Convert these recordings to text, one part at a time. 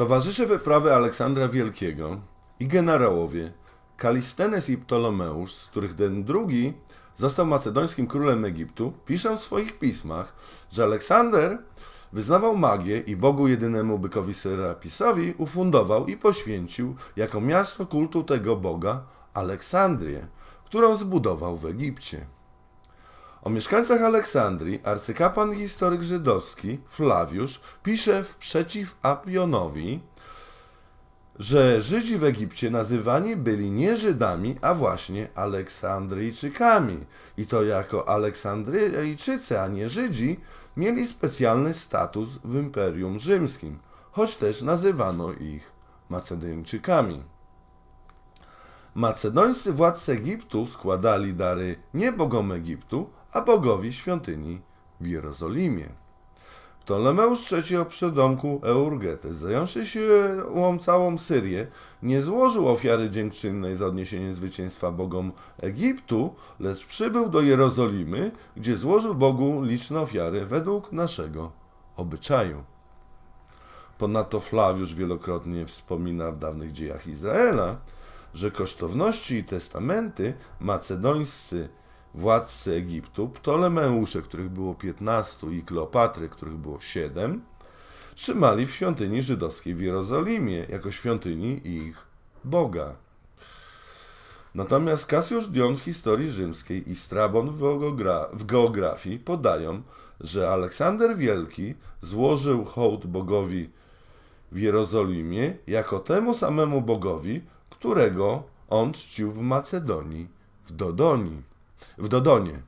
Towarzysze wyprawy Aleksandra Wielkiego i generałowie Kalistenes i Ptolomeusz, z których ten drugi został macedońskim królem Egiptu, piszą w swoich pismach, że Aleksander wyznawał magię i Bogu jedynemu bykowi Serapisowi ufundował i poświęcił jako miasto kultu tego Boga Aleksandrię, którą zbudował w Egipcie. O mieszkańcach Aleksandrii arcykapłan historyk żydowski Flawiusz pisze w przeciw Apionowi, że Żydzi w Egipcie nazywani byli nie Żydami, a właśnie Aleksandryjczykami. I to jako Aleksandryjczycy, a nie Żydzi, mieli specjalny status w Imperium Rzymskim, choć też nazywano ich Macedończykami. Macedońscy władcy Egiptu składali dary nie bogom Egiptu, a bogowi świątyni w Jerozolimie. Ptolemeusz III o przydomku Eurgetes, zająwszy się całą Syrię, nie złożył ofiary dziękczynnej za odniesienie zwycięstwa bogom Egiptu, lecz przybył do Jerozolimy, gdzie złożył Bogu liczne ofiary według naszego obyczaju. Ponadto Flawiusz wielokrotnie wspomina w dawnych dziejach Izraela, że kosztowności i testamenty macedońscy władcy Egiptu, Ptolemeusze, których było 15 i Kleopatry, których było 7, trzymali w świątyni żydowskiej w Jerozolimie jako świątyni ich Boga. Natomiast Kasjusz Dion w historii rzymskiej i Strabon w, geografii podają, że Aleksander Wielki złożył hołd bogowi w Jerozolimie jako temu samemu bogowi, którego on czcił w Macedonii, w Dodonii w Dodonie.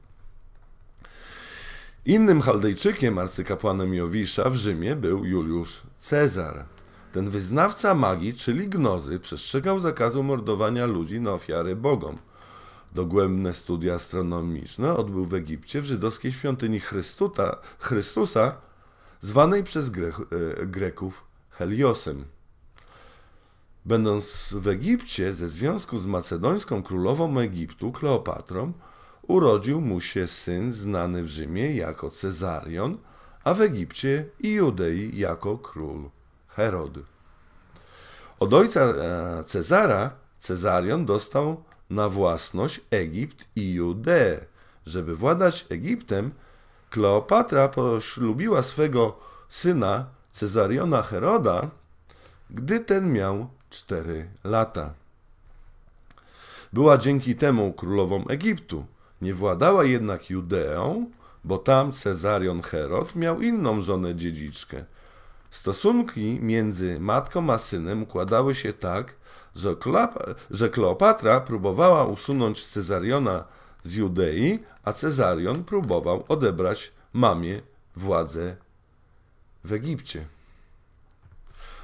Innym Chaldejczykiem, arcykapłanem Jowisza w Rzymie był Juliusz Cezar. Ten wyznawca magii, czyli gnozy, przestrzegał zakazu mordowania ludzi na ofiary bogom. Dogłębne studia astronomiczne odbył w Egipcie w żydowskiej świątyni Chrystuta, Chrystusa, zwanej przez Gre e, Greków Heliosem. Będąc w Egipcie ze związku z macedońską królową Egiptu, Kleopatrą, urodził mu się syn znany w Rzymie jako Cezarion, a w Egipcie i Judei jako król Herod. Od ojca e, Cezara Cezarion dostał na własność Egipt i Judeę. Żeby władać Egiptem, Kleopatra poślubiła swego syna Cezariona Heroda, gdy ten miał cztery lata. Była dzięki temu królową Egiptu, nie władała jednak Judeą, bo tam Cezarion Herod miał inną żonę dziedziczkę. Stosunki między matką a synem układały się tak, że, że Kleopatra próbowała usunąć Cezariona z Judei, a Cezarion próbował odebrać mamie władzę w Egipcie.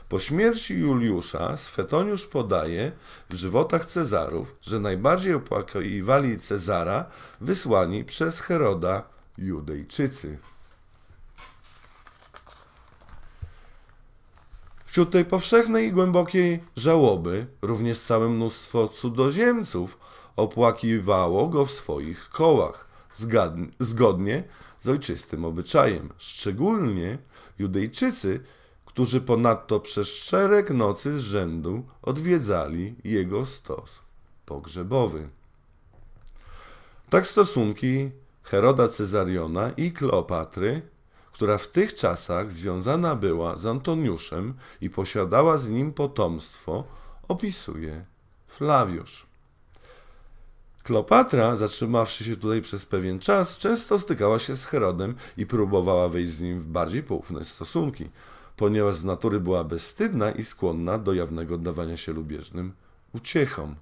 Po śmierci Juliusza Swetoniusz podaje w żywotach Cezarów, że najbardziej opłakiwali Cezara wysłani przez Heroda Judejczycy. Wśród tej powszechnej i głębokiej żałoby również całe mnóstwo cudzoziemców opłakiwało go w swoich kołach, zgodnie z ojczystym obyczajem. Szczególnie Judejczycy którzy ponadto przez szereg nocy z rzędu odwiedzali jego stos pogrzebowy. Tak stosunki Heroda Cezariona i Kleopatry, która w tych czasach związana była z Antoniuszem i posiadała z nim potomstwo, opisuje Flawiusz. Kleopatra, zatrzymawszy się tutaj przez pewien czas, często stykała się z Herodem i próbowała wejść z nim w bardziej poufne stosunki ponieważ z natury była bezstydna i skłonna do jawnego oddawania się lubieżnym uciechom.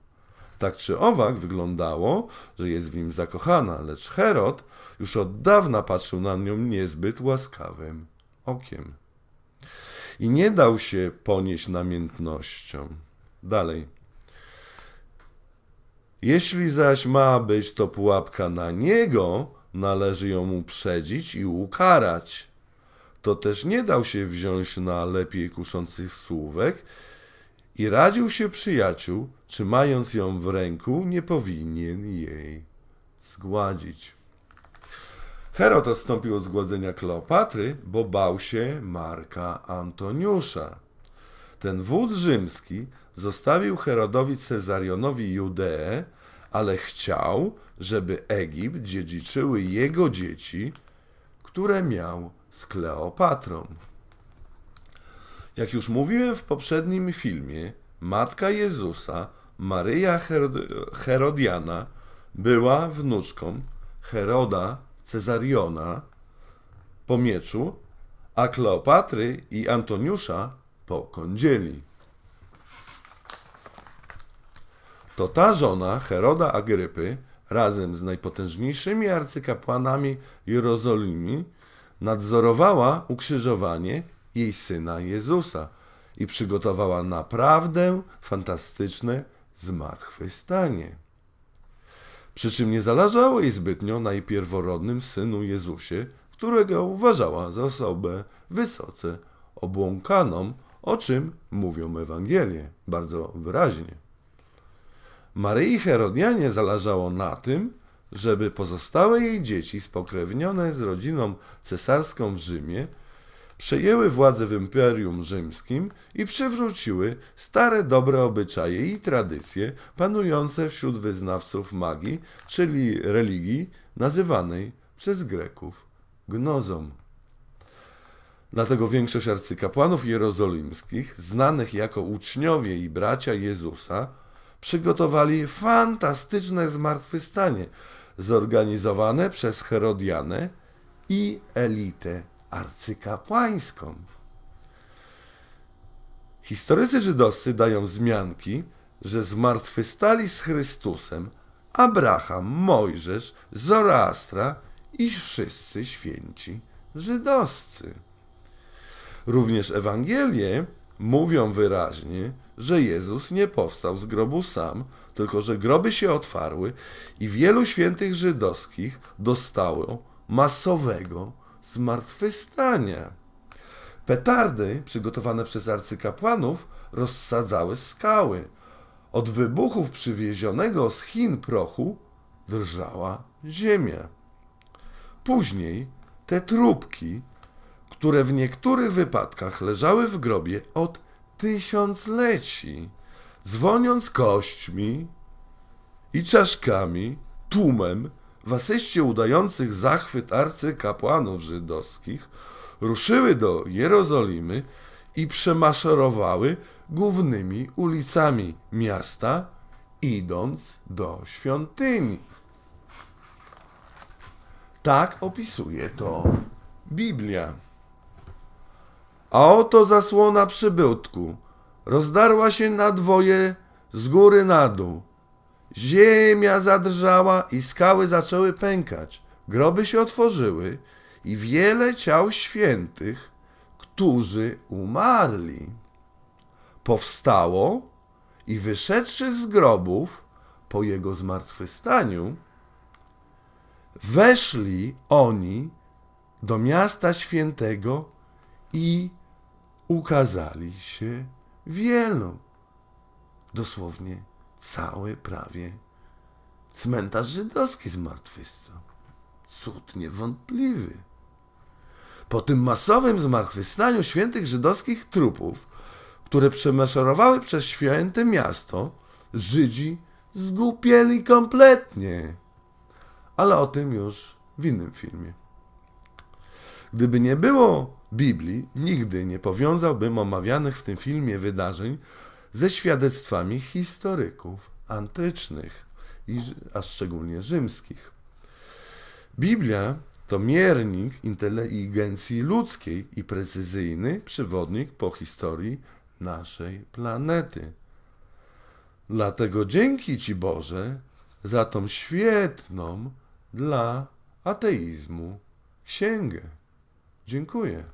Tak czy owak wyglądało, że jest w nim zakochana, lecz Herod już od dawna patrzył na nią niezbyt łaskawym okiem. I nie dał się ponieść namiętnością. Dalej. Jeśli zaś ma być to pułapka na niego, należy ją uprzedzić i ukarać to też nie dał się wziąć na lepiej kuszących słówek i radził się przyjaciół, czy mając ją w ręku, nie powinien jej zgładzić. Herod odstąpił od zgładzenia Kleopatry, bo bał się Marka Antoniusza. Ten wódz rzymski zostawił Herodowi Cezarionowi Judeę, ale chciał, żeby Egipt dziedziczyły jego dzieci, które miał z Kleopatrą. Jak już mówiłem w poprzednim filmie, matka Jezusa, Maryja Herod- Herodiana, była wnuczką Heroda Cezariona po mieczu, a Kleopatry i Antoniusza po kądzieli. To ta żona Heroda Agrypy razem z najpotężniejszymi arcykapłanami Jerozolimy nadzorowała ukrzyżowanie jej syna Jezusa i przygotowała naprawdę fantastyczne zmartwychwstanie. Przy czym nie zależało jej zbytnio na jej pierworodnym synu Jezusie, którego uważała za osobę wysoce obłąkaną, o czym mówią Ewangelie bardzo wyraźnie. Maryi Herodianie zależało na tym, żeby pozostałe jej dzieci spokrewnione z rodziną cesarską w Rzymie przejęły władzę w Imperium Rzymskim i przywróciły stare dobre obyczaje i tradycje panujące wśród wyznawców magii, czyli religii nazywanej przez Greków gnozą. Dlatego większość arcykapłanów jerozolimskich, znanych jako uczniowie i bracia Jezusa, przygotowali fantastyczne zmartwychwstanie zorganizowane przez Herodianę i elitę arcykapłańską. Historycy żydowscy dają wzmianki, że zmartwychwstali z Chrystusem Abraham, Mojżesz, Zoroastra i wszyscy święci żydowscy. Również Ewangelie mówią wyraźnie, że Jezus nie powstał z grobu sam, tylko że groby się otwarły i wielu świętych żydowskich dostało masowego zmartwychwstania. Petardy przygotowane przez arcykapłanów rozsadzały skały. Od wybuchów przywiezionego z Chin prochu drżała ziemia. Później te trupki, które w niektórych wypadkach leżały w grobie od tysiącleci, dzwoniąc kośćmi i czaszkami, tłumem w asyście udających zachwyt arcykapłanów żydowskich, ruszyły do Jerozolimy i przemaszerowały głównymi ulicami miasta, idąc do świątyni. Tak opisuje to Biblia. A oto zasłona przybytku rozdarła się na dwoje z góry na dół. Ziemia zadrżała i skały zaczęły pękać. Groby się otworzyły i wiele ciał świętych, którzy umarli, powstało i wyszedłszy z grobów po jego zmartwychwstaniu, weszli oni do miasta świętego i ukazali się wielu. Dosłownie cały prawie cmentarz żydowski zmartwychwstał. Cud niewątpliwy. Po tym masowym zmartwychwstaniu świętych żydowskich trupów, które przemaszerowały przez święte miasto, Żydzi zgłupieli kompletnie. Ale o tym już w innym filmie. Gdyby nie było Biblii, nigdy nie powiązałbym omawianych w tym filmie wydarzeń ze świadectwami historyków antycznych, a szczególnie rzymskich. Biblia to miernik inteligencji ludzkiej i precyzyjny przewodnik po historii naszej planety. Dlatego dzięki Ci Boże za tą świetną dla ateizmu księgę. Dziękuję.